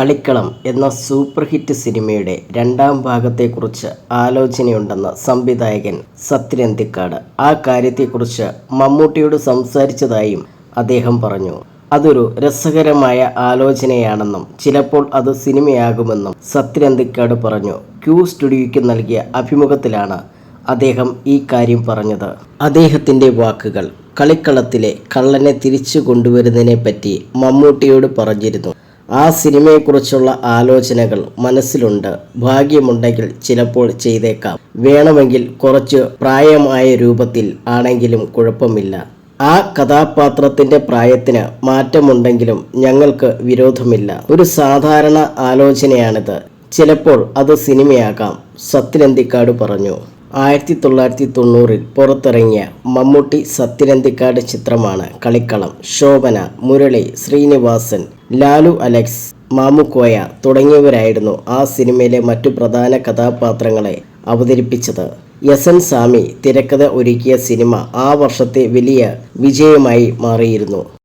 കളിക്കളം എന്ന super hit സിനിമയുടെ രണ്ടാം ഭാഗത്തെക്കുറിച്ച് ആലോചനയുണ്ടെന്ന് സംവിധായകൻ സത്യനന്തിക്കാട് ആ കാര്യത്തെക്കുറിച്ച് മമ്മൂട്ടിയോട് സംസാരിച്ചതായും അദ്ദേഹം പറഞ്ഞു. അതൊരു രസകരമായ ആലോചനയാണെന്നും ചിലപ്പോൾ അത് സിനിമയാകുമെന്നും സത്യനന്തിക്കാട് പറഞ്ഞു. ക്യൂ സ്റ്റുഡിയോയ്ക്ക് നൽകിയ അഭിമുഖത്തിലാണ് അദ്ദേഹം ഈ കാര്യം പറഞ്ഞത്. അദ്ദേഹത്തിന്റെ വാക്കുകൾ കളിക്കളത്തിലെ കള്ളനെ തിരിച്ചു കൊണ്ടുവരുന്നതിനെപ്പറ്റി മമ്മൂട്ടിയോട് പറഞ്ഞിരുന്നു. ആ സിനിമയെക്കുറിച്ചുള്ള ആലോചനകൾ മനസ്സിലുണ്ട്. ഭാഗ്യമുണ്ടെങ്കിൽ ചിലപ്പോൾ ചെയ്തേക്കാം. വേണമെങ്കിൽ കുറച്ച് പ്രായമായ രൂപത്തിൽ ആണെങ്കിലും കുഴപ്പമില്ല. ആ കഥാപാത്രത്തിന്റെ പ്രായത്തിന് മാറ്റമുണ്ടെങ്കിലും ഞങ്ങൾക്ക് വിരോധമില്ല. ഒരു സാധാരണ ആലോചനയാണിത്. ചിലപ്പോൾ അത് സിനിമയാകാം സത്യനന്തിക്കാട് പറഞ്ഞു. ആയിരത്തി തൊള്ളായിരത്തി തൊണ്ണൂറിൽ പുറത്തിറങ്ങിയ മമ്മൂട്ടി സത്യനന്തിക്കാട് ചിത്രമാണ് കളിക്കളം. ശോഭന മുരളി ശ്രീനിവാസൻ ലാലു അലക്സ് മാമുക്കോയ തുടങ്ങിയവരായിരുന്നു ആ സിനിമയിലെ മറ്റു പ്രധാന കഥാപാത്രങ്ങളെ അവതരിപ്പിച്ചത്. എസ്. എൻ. സ്വാമി തിരക്കഥ ഒരുക്കിയ സിനിമ ആ വർഷത്തെ വലിയ വിജയമായി മാറിയിരുന്നു.